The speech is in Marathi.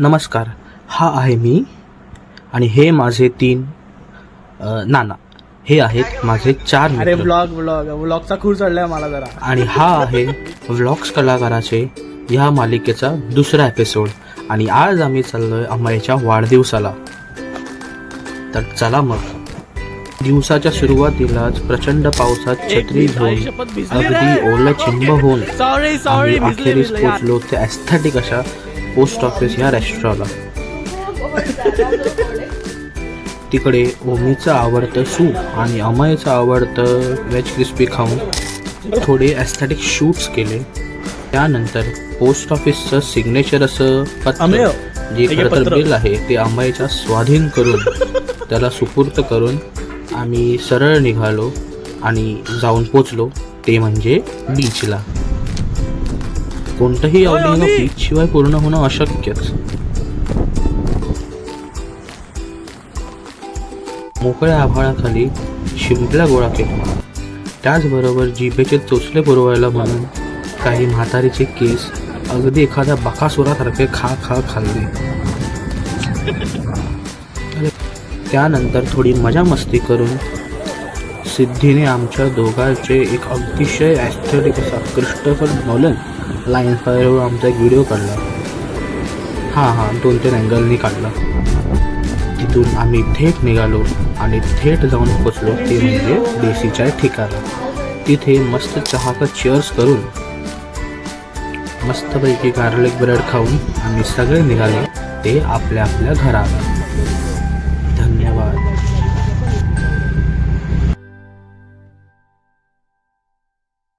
नमस्कार हा आहे मी आणि हे माझे तीन नाना. हे आहेत माझे चार अरे मित्र. ब्लॉग ब्लॉग ब्लॉगचा खूर चढलाय मला जरा. आणि हा आहे व्लॉग्स कलाकाराचे ह्या मालिकेचा दुसरा एपिसोड आणि आज आम्ही चाललोय अमयच्या वाढदिवसाला. तर चला मग. दिवसाच्या सुरुवातीलाच प्रचंड पावसात छत्री घेऊन अगदी ओलं चिंब होऊन सॉरी सॉरी आम्ही अखेरीस पोचलो ते ॲस्थेटिक अशा पोस्ट ऑफिस या रेस्टॉरंटला. तिकडे ओमीचं आवडतं सूप आणि अमयचं आवडतं व्हेज क्रिस्पी खाऊन थोडे ॲस्थेटिक शूट्स केले. त्यानंतर पोस्ट ऑफिसचं सिग्नेचर असं पत्र जे खरं तर पत्र. बिल आहे ते अमयच्या स्वाधीन करून त्याला सुपूर्त करून आम्ही सरळ निघालो आणि जाऊन पोचलो ते म्हणजे बीचला कोणतंही ओमी. बीच शिवाय पूर्ण होणं अशक्यच मोकळ्या आभाळाखाली शिंपल्या गोळा केल्या त्याचबरोबर जिभेचे चोचले पुरवायला म्हणून काही म्हातारीचे केस अगदी एखाद्या बकासुरासारखे खा खा खाल्ले त्यानंतर थोडी मजा मस्ती करून सिद्धीने आमच्या दोघांचे एक अतिशय ॲस्थेटिक असा क्रिस्टोफर नॉलन लाईन फायरवर आमचा एक व्हिडिओ काढला. हां हां दोन तीन अँगलनी काढला. तिथून आम्ही थेट निघालो आणि थेट जाऊन पोचलो ते म्हणजे देशीच्या ठिकाणी. तिथे मस्त चहाचा चेअर्स करून मस्तपैकी गार्लिक ब्रेड खाऊन आम्ही सगळे निघालो. ते आपल्या आपल्या घराला